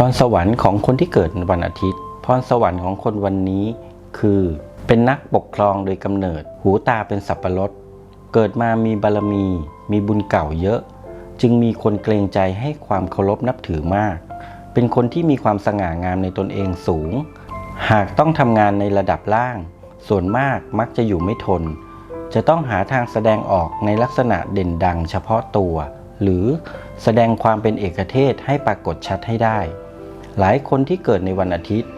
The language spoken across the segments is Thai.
พรสวรรค์ของคนที่เกิดวันอาทิตย์ พรสวรรค์ของคนวันนี้คือ เป็นนักปกครองโดยกำเนิด หูตาเป็นสับปะรด เกิดมามีบารมี มีบุญเก่าเยอะ จึงมีคนเกรงใจให้ความเคารพนับถือมาก เป็นคนที่มีความสง่างามในตนเองสูง หากต้องทำงานในระดับล่าง ส่วนมากมักจะอยู่ไม่ทน จะต้องหาทางแสดงออกในลักษณะเด่นดังเฉพาะตัว หรือแสดงความเป็นเอกเทศให้ปรากฏชัดให้ได้ หลายคนที่เกิดในวันอาทิตย์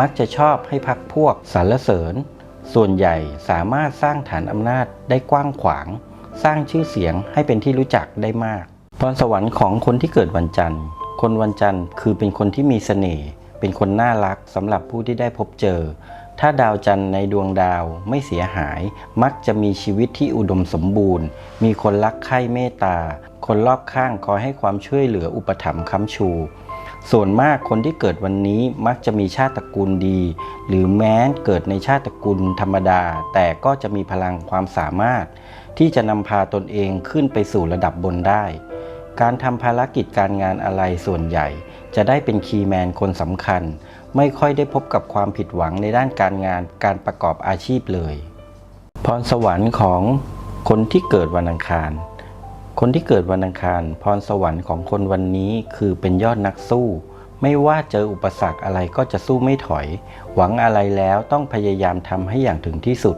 มักจะชอบให้พักพวกสรรเสริญ ส่วนใหญ่สามารถสร้างฐานอำนาจได้กว้างขวาง สร้างชื่อเสียงให้เป็นที่รู้จักได้มากพรสวรรค์ของคนที่เกิดวันจันทร์ คนวันจันทร์คือเป็นคนที่มีเสน่ห์เป็นคนน่ารักสำหรับผู้ที่ได้พบเจอ ถ้าดาวจันทร์ในดวงดาวไม่เสียหาย มักจะมีชีวิตที่อุดมสมบูรณ์ มีคนรักใคร่เมตตา คนรอบข้างคอยให้ความช่วยเหลืออุปถัมภ์ค้ำชู ส่วนมากคนที่เกิดวันนี้มักจะมีชาติตระกูลดี หรือแม้เกิดในชาติตระกูลธรรมดา แต่ก็จะมีพลังความสามารถ ที่จะนำพาตนเองขึ้นไปสู่ระดับบนได้ การทำภารกิจการงานอะไรส่วนใหญ่ จะได้เป็นคีย์แมนคนสำคัญ ไม่ค่อยได้พบกับความผิดหวังในด้านการงานการประกอบอาชีพเลย พรสวรรค์ของคนที่เกิดวันอังคาร คนที่เกิดวันอังคาร พรสวรรค์ของคนวันนี้คือเป็นยอดนักสู้ ไม่ว่าเจออุปสรรคอะไรก็จะสู้ไม่ถอย หวังอะไรแล้วต้องพยายามทำให้อย่างถึงที่สุด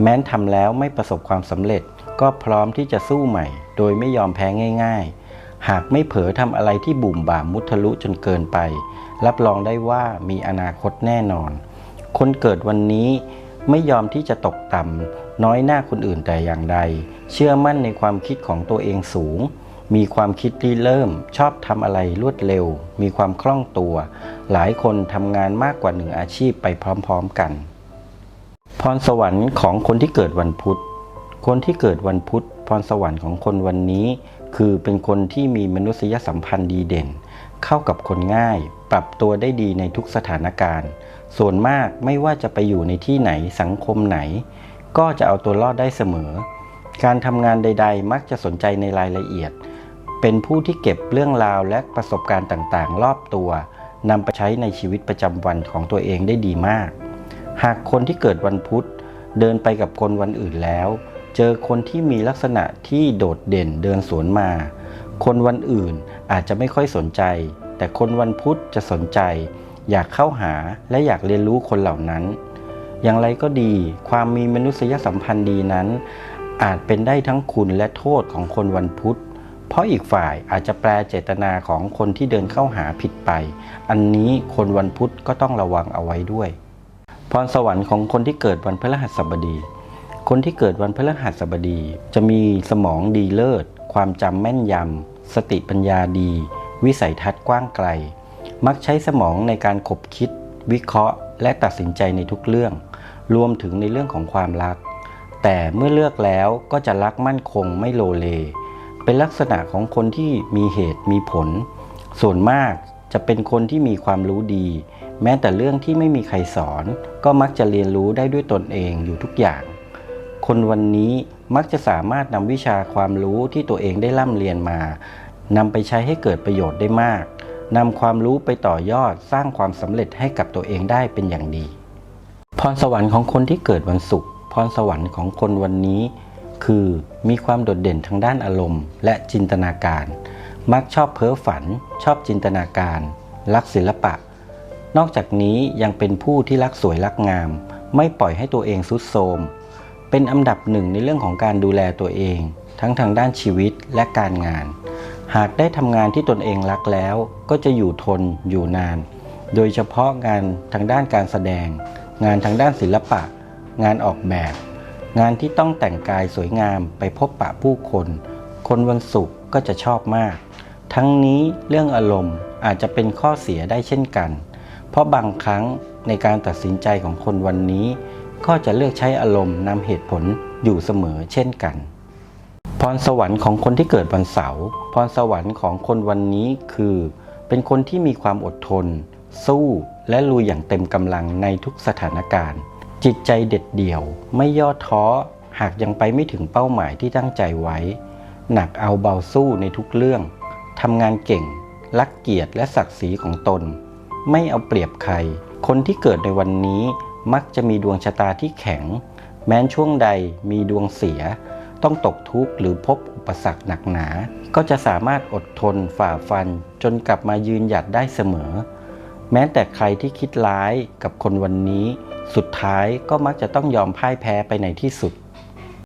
แม้นทำแล้วไม่ประสบความสำเร็จ ก็พร้อมที่จะสู้ใหม่ โดยไม่ยอมแพ้ง่าย ๆ หากไม่เผลอทำอะไรที่บุ่มบ่ามมุทะลุจนเกินไป รับรองได้ว่ามีอนาคตแน่นอน คนเกิดวันนี้ไม่ยอมที่จะตกต่ำ น้อยหน้าคนอื่นแต่อย่างใด เชื่อมั่นในความคิดของตัวเองสูง มีความคิดริเริ่ม ชอบทำอะไรรวดเร็ว มีความคล่องตัว หลายคนทำงานมากกว่าหนึ่งอาชีพไปพร้อมๆกัน พรสวรรค์ของคนที่เกิดวันพุธ คนที่เกิดวันพุธ พรสวรรค์ของคนวันนี้ คือเป็นคนที่มีมนุษยสัมพันธ์ดีเด่น เข้ากับคนง่าย ปรับตัวได้ดีในทุกสถานการณ์ ส่วนมากไม่ว่าจะไปอยู่ในที่ไหนสังคมไหน ก็จะเอาตัวรอดได้เสมอ การทำงานใด ๆ มักจะสนใจในรายละเอียด เป็นผู้ที่เก็บเรื่องราวและประสบการณ์ต่างๆ รอบตัวนำไปใช้ในชีวิตประจำวันของตัวเองได้ดีมาก หากคนที่เกิดวันพุธ เดินไปกับคนวันอื่นแล้ว เจอคนที่มีลักษณะที่โดดเด่นเดินสวนมา คนวันอื่นอาจจะไม่ค่อยสนใจ แต่คนวันพุธจะสนใจ อยากเข้าหาและอยากเรียนรู้คนเหล่านั้น อย่างไรก็ดี ความมีมนุษยสัมพันธ์ดีนั้น อาจเป็นได้ทั้งคุณและโทษของคนวันพุธ เพราะอีกฝ่ายอาจจะแปลเจตนาของคนที่เดินเข้าหาผิดไป อันนี้คนวันพุธก็ต้องระวังเอาไว้ด้วย พรสวรรค์ของคนที่เกิดวันพฤหัสบดี คนที่เกิดวันพฤหัสบดี จะมีสมองดีเลิศ ความจำแม่นยำ สติปัญญาดี วิสัยทัศน์กว้างไกล มักใช้สมองในการขบคิด วิเคราะห์ และตัดสินใจในทุกเรื่อง รวมถึงในเรื่องของความรัก แต่เมื่อเลือกแล้วก็จะรักมั่นคงไม่โลเล เป็นลักษณะของคนที่มีเหตุมีผล ส่วนมากจะเป็นคนที่มีความรู้ดี แม้แต่เรื่องที่ไม่มีใครสอน ก็มักจะเรียนรู้ได้ด้วยตนเองอยู่ทุกอย่าง คนวันนี้มักจะสามารถนำวิชาความรู้ที่ตัวเองได้ร่ำเรียนมานำไปใช้ให้เกิดประโยชน์ได้มากนำความรู้ไปต่อยอดสร้างความสำเร็จให้กับตัวเองได้เป็นอย่างดี พรสวรรค์ของคนที่เกิดวันศุกร์พรสวรรค์ของคนวันนี้ คือมีความโดดเด่นทางด้านอารมณ์ และจินตนาการ มักชอบเพ้อฝัน ชอบจินตนาการ รักศิลปะ นอกจากนี้ยังเป็นผู้ที่รักสวยรักงาม ไม่ปล่อยให้ตัวเองสุดโทมเป็นอันดับหนึ่งในเรื่องของการดูแลตัวเอง ทั้งทางด้านชีวิตและการงาน หากได้ทำงานที่ตนเองรักแล้ว ก็จะอยู่ทนอยู่นาน โดยเฉพาะงานทางด้านการแสดง งานทางด้านศิลปะ งานออกแบบ งานที่ต้องแต่งกายสวยงามไปพบปะผู้คน คนวันศุกร์ก็จะชอบมาก ทั้งนี้เรื่องอารมณ์อาจจะเป็นข้อเสียได้เช่นกัน เพราะบางครั้งในการตัดสินใจของคนวันนี้ ก็จะเลือกใช้อารมณ์นำเหตุผลอยู่เสมอเช่นกัน พรสวรรค์ของคนที่เกิดวันเสาร์พรสวรรค์ของคนวันนี้คือ เป็นคนที่มีความอดทน สู้ และลุยอย่างเต็มกำลังในทุกสถานการณ์ จิตใจเด็ดเดี่ยว ไม่ย่อท้อ หากยังไปไม่ถึงเป้าหมายที่ตั้งใจไว้ หนักเอาเบาสู้ในทุกเรื่องทำงานเก่ง รักเกียรติและศักดิ์ศรีของตน ไม่เอาเปรียบใคร คนที่เกิดในวันนี้มักจะมีดวงชะตาที่แข็ง แม้นช่วงใดมีดวงเสีย ต้องตกทุกข์หรือพบอุปสรรคหนักหนา ก็จะสามารถอดทนฝ่าฟันจนกลับมายืนหยัดได้เสมอ แม้แต่ใครที่คิดร้ายกับคนวันนี้ สุดท้ายก็มักจะต้องยอมพ่ายแพ้ไปในที่สุด